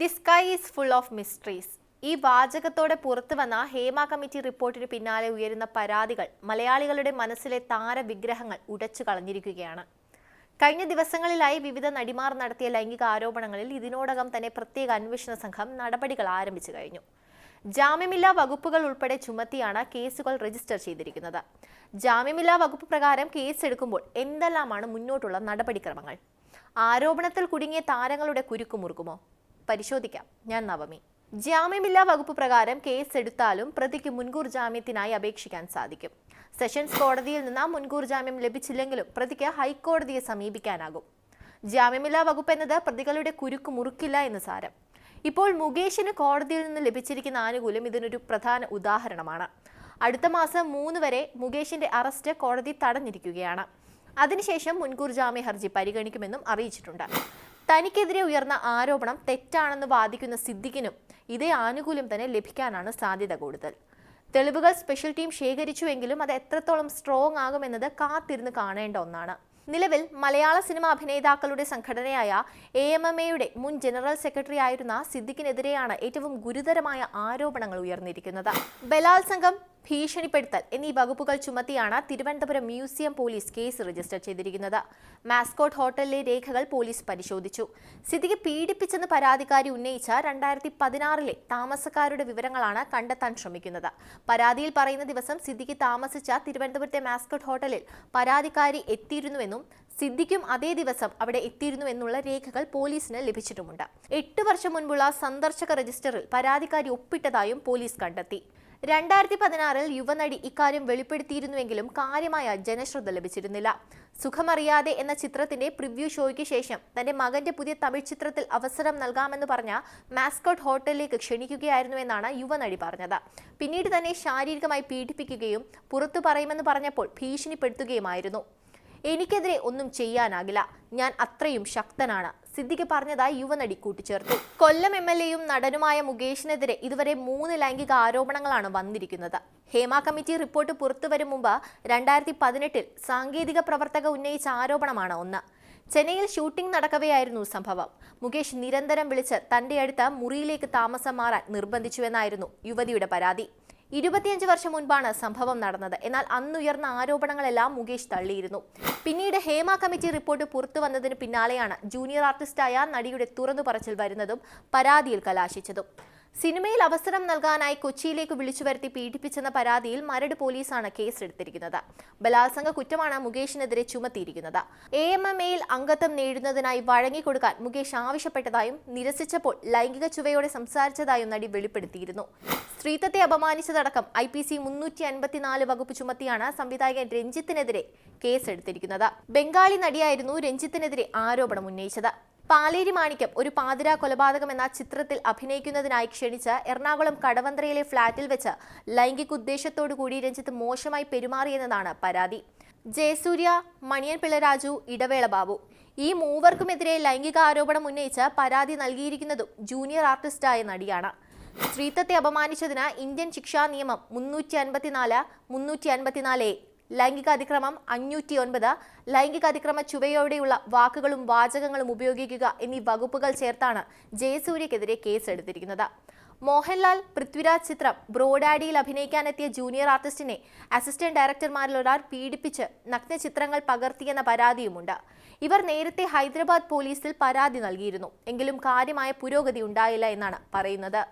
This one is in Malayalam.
The sky is full of mysteries ഈ വാചകത്തോടെ പുറത്തു വന്ന ഹേമ കമ്മിറ്റി റിപ്പോർട്ടിന് പിന്നാലെ ഉയരുന്ന പരാതികൾ മലയാളികളുടെ മനസ്സിലെ താരവിഗ്രഹങ്ങൾ ഉടച്ചു കളഞ്ഞിരിക്കുകയാണ്. കഴിഞ്ഞ ദിവസങ്ങളിലായി വിവിധ നടിമാർ നടത്തിയ ലൈംഗിക ആരോപണങ്ങളിൽ ഇതിനോടകം തന്നെ പ്രത്യേക അന്വേഷണ സംഘം നടപടികൾ ആരംഭിച്ചു കഴിഞ്ഞു. ജാമ്യമില്ലാ വകുപ്പുകൾ ഉൾപ്പെടെ ചുമത്തിയാണ് കേസുകൾ രജിസ്റ്റർ ചെയ്തിരിക്കുന്നത്. ജാമ്യമില്ലാ വകുപ്പ് പ്രകാരം കേസ് എടുക്കുമ്പോൾ എന്തെല്ലാമാണ് മുന്നോട്ടുള്ള നടപടിക്രമങ്ങൾ? ആരോപണത്തിൽ കുടുങ്ങിയ താരങ്ങളുടെ കുരുക്ക് മുറുകുമോ പരിശോധിക്കാം. ഞാൻ നവമി. ജാമ്യമില്ലാ വകുപ്പ് പ്രകാരം കേസ് എടുത്താലും പ്രതിക്ക് മുൻകൂർ ജാമ്യത്തിനായി അപേക്ഷിക്കാൻ സാധിക്കും. സെഷൻസ് കോടതിയിൽ നിന്ന് മുൻകൂർ ജാമ്യം ലഭിച്ചില്ലെങ്കിലും പ്രതിക്ക് ഹൈക്കോടതിയെ സമീപിക്കാനാകും. ജാമ്യമില്ലാ വകുപ്പ് എന്നത് പ്രതികളുടെ കുരുക്ക് മുറുക്കില്ല എന്ന് സാരം. ഇപ്പോൾ മുകേഷിന് കോടതിയിൽ നിന്ന് ലഭിച്ചിരിക്കുന്ന ആനുകൂല്യം ഇതിനൊരു പ്രധാന ഉദാഹരണമാണ്. അടുത്ത മാസം മൂന്ന് വരെ മുകേഷിന്റെ അറസ്റ്റ് കോടതി തടഞ്ഞിരിക്കുകയാണ്. അതിനുശേഷം മുൻകൂർ ജാമ്യ ഹർജി പരിഗണിക്കുമെന്നും അറിയിച്ചിട്ടുണ്ട്. തനിക്കെതിരെ ഉയർന്ന ആരോപണം തെറ്റാണെന്ന് വാദിക്കുന്ന സിദ്ദിഖിനും ഇതേ ആനുകൂല്യം തന്നെ ലഭിക്കാനാണ് സാധ്യത കൂടുതൽ. തെളിവുകൾ സ്പെഷ്യൽ ടീം ശേഖരിച്ചുവെങ്കിലും അത് എത്രത്തോളം സ്ട്രോങ് ആകുമെന്നത് കാത്തിരുന്ന് കാണേണ്ട ഒന്നാണ്. നിലവിൽ മലയാള സിനിമാ അഭിനേതാക്കളുടെ സംഘടനയായ എ എം എം എയുടെ മുൻ ജനറൽ സെക്രട്ടറി ആയിരുന്ന സിദ്ദിഖിനെതിരെയാണ് ഏറ്റവും ഗുരുതരമായ ആരോപണങ്ങൾ ഉയർന്നിരിക്കുന്നത്. ബലാത്സംഗം ഭീഷണിപ്പെടുത്തൽ എന്നീ വകുപ്പുകൾ ചുമത്തിയാണ് Thiruvananthapuram museum police case register ചെയ്തിരിക്കുന്നത്. മാസ്കോട്ട് ഹോട്ടലിലെ രേഖകൾ പോലീസ് പരിശോധിച്ചു. സിദ്ദിഖ് പീഡിപ്പിച്ചെന്ന് പരാതിക്കാരി ഉന്നയിച്ച രണ്ടായിരത്തി പതിനാറിലെ താമസക്കാരുടെ വിവരങ്ങളാണ് കണ്ടെത്താൻ ശ്രമിക്കുന്നത്. പരാതിയിൽ പറയുന്ന ദിവസം സിദ്ദിഖ് താമസിച്ച തിരുവനന്തപുരത്തെ മാസ്കോട്ട് ഹോട്ടലിൽ പരാതിക്കാരി എത്തിയിരുന്നുവെന്നും സിദ്ദിഖും അതേ ദിവസം അവിടെ എത്തിയിരുന്നു എന്നുള്ള രേഖകൾ പോലീസിന് ലഭിച്ചിട്ടുമുണ്ട്. എട്ട് വർഷം മുൻപുള്ള സന്ദർശക രജിസ്റ്ററിൽ പരാതിക്കാരി ഒപ്പിട്ടതായും പോലീസ് കണ്ടെത്തി. രണ്ടായിരത്തി പതിനാറിൽ യുവനടി ഇക്കാര്യം വെളിപ്പെടുത്തിയിരുന്നുവെങ്കിലും കാര്യമായ ജനശ്രദ്ധ ലഭിച്ചിരുന്നില്ല. സുഖമറിയാതെ എന്ന ചിത്രത്തിന്റെ പ്രിവ്യൂ ഷോയ്ക്ക് ശേഷം തന്റെ മകന്റെ പുതിയ തമിഴ് ചിത്രത്തിൽ അവസരം നൽകാമെന്ന് പറഞ്ഞ മാസ്കോട്ട് ഹോട്ടലിലേക്ക് ക്ഷണിക്കുകയായിരുന്നുവെന്നാണ് യുവനടി പറഞ്ഞത്. പിന്നീട് തന്നെ ശാരീരികമായി പീഡിപ്പിക്കുകയും പുറത്തു പറയുമെന്ന് പറഞ്ഞപ്പോൾ ഭീഷണിപ്പെടുത്തുകയുമായിരുന്നു. എനിക്കെതിരെ ഒന്നും ചെയ്യാനാകില്ല. ഞാൻ അത്രയും ശക്തനാണ്. സിദ്ദിഖ് പറഞ്ഞതായി യുവനടി കൂട്ടിച്ചേർത്തു. കൊല്ലം എം എൽ എയും നടനുമായ മുകേഷിനെതിരെ ഇതുവരെ മൂന്ന് ലൈംഗിക ആരോപണങ്ങളാണ് വന്നിരിക്കുന്നത്. ഹേമ കമ്മിറ്റി റിപ്പോർട്ട് പുറത്തുവരും മുമ്പ് രണ്ടായിരത്തി പതിനെട്ടിൽ സാങ്കേതിക പ്രവർത്തക ഉന്നയിച്ച ആരോപണമാണ് ഒന്ന്. ചെന്നൈയിൽ ഷൂട്ടിംഗ് നടക്കവെയായിരുന്നു സംഭവം. മുകേഷ് നിരന്തരം വിളിച്ച് തന്റെ അടുത്ത മുറിയിലേക്ക് താമസം മാറാൻ നിർബന്ധിച്ചുവെന്നായിരുന്നു യുവതിയുടെ പരാതി. ഇരുപത്തിയഞ്ച് വർഷം മുൻപാണ് സംഭവം നടന്നത്. എന്നാൽ അന്നുയർന്ന ആരോപണങ്ങളെല്ലാം മുകേഷ് തള്ളിയിരുന്നു. പിന്നീട് ഹേമ കമ്മിറ്റി റിപ്പോർട്ട് പുറത്തു വന്നതിന് പിന്നാലെയാണ് ജൂനിയർ ആർട്ടിസ്റ്റായ നടിയുടെ തുറന്നു പറച്ചിൽ വരുന്നതും പരാതിയിൽ കലാശിച്ചതും. സിനിമയിൽ അവസരം നൽകാനായി കൊച്ചിയിലേക്ക് വിളിച്ചു വരുത്തി പീഡിപ്പിച്ചെന്ന പരാതിയിൽ മരട് പോലീസാണ് കേസെടുത്തിരിക്കുന്നത്. ബലാത്സംഗ കുറ്റമാണ് മുകേഷിനെതിരെ ചുമത്തിയിരിക്കുന്നത്. എ എം എം എയിൽ അംഗത്വം നേടുന്നതിനായി വഴങ്ങിക്കൊടുക്കാൻ മുകേഷ് ആവശ്യപ്പെട്ടതായും നിരസിച്ചപ്പോൾ ലൈംഗിക ചുവയോടെ സംസാരിച്ചതായും നടി വെളിപ്പെടുത്തിയിരുന്നു. സ്ത്രീത്വത്തെ അപമാനിച്ചതടക്കം ഐ പി സി മുന്നൂറ്റി അൻപത്തിനാല് വകുപ്പ് ചുമത്തിയാണ് സംവിധായകൻ രഞ്ജിത്തിനെതിരെ കേസെടുത്തിരിക്കുന്നത്. ബംഗാളി നടിയായിരുന്നു രഞ്ജിത്തിനെതിരെ ആരോപണം ഉന്നയിച്ചത്. പാലേരി മാണിക്യം ഒരു പാതിരാ കൊലപാതകം എന്ന ചിത്രത്തിൽ അഭിനയിക്കുന്നതിനായി ക്ഷണിച്ച എറണാകുളം കടവന്ത്രയിലെ ഫ്ളാറ്റിൽ വെച്ച് ലൈംഗിക ഉദ്ദേശത്തോടു കൂടി രഞ്ജിത്ത് മോശമായി പെരുമാറിയെന്നതാണ് പരാതി. ജയസൂര്യ മണിയൻ പിള്ളരാജു ഇടവേള ബാബു. ഈ മൂവർക്കുമെതിരെ ലൈംഗിക ആരോപണം ഉന്നയിച്ച് പരാതി നൽകിയിരിക്കുന്നതും ജൂനിയർ ആർട്ടിസ്റ്റായ നടിയാണ്. സ്ത്രീത്വത്തെ അപമാനിച്ചതിന് ഇന്ത്യൻ ശിക്ഷാ നിയമം മുന്നൂറ്റി അൻപത്തിനാല് മുന്നൂറ്റി അൻപത്തിനാല് ലൈംഗിക അതിക്രമം അഞ്ഞൂറ്റി ഒൻപത് ലൈംഗിക അതിക്രമ ചുവയോടെയുള്ള വാക്കുകളും വാചകങ്ങളും ഉപയോഗിക്കുക എന്നീ വകുപ്പുകൾ ചേർത്താണ് ജയസൂര്യക്കെതിരെ കേസെടുത്തിരിക്കുന്നത്. മോഹൻലാൽ പൃഥ്വിരാജ് ചിത്രം ബ്രോഡാഡിയിൽ അഭിനയിക്കാനെത്തിയ ജൂനിയർ ആർട്ടിസ്റ്റിനെ അസിസ്റ്റന്റ് ഡയറക്ടർമാരിൽ ഒരാൾ പീഡിപ്പിച്ച് നഗ്ന ചിത്രങ്ങൾ പകർത്തിയെന്ന പരാതിയുമുണ്ട്. ഇവർ നേരത്തെ ഹൈദരാബാദ് പോലീസിൽ പരാതി നൽകിയിരുന്നു. എങ്കിലും കാര്യമായ പുരോഗതി ഉണ്ടായില്ല എന്നാണ് പറയുന്നത്.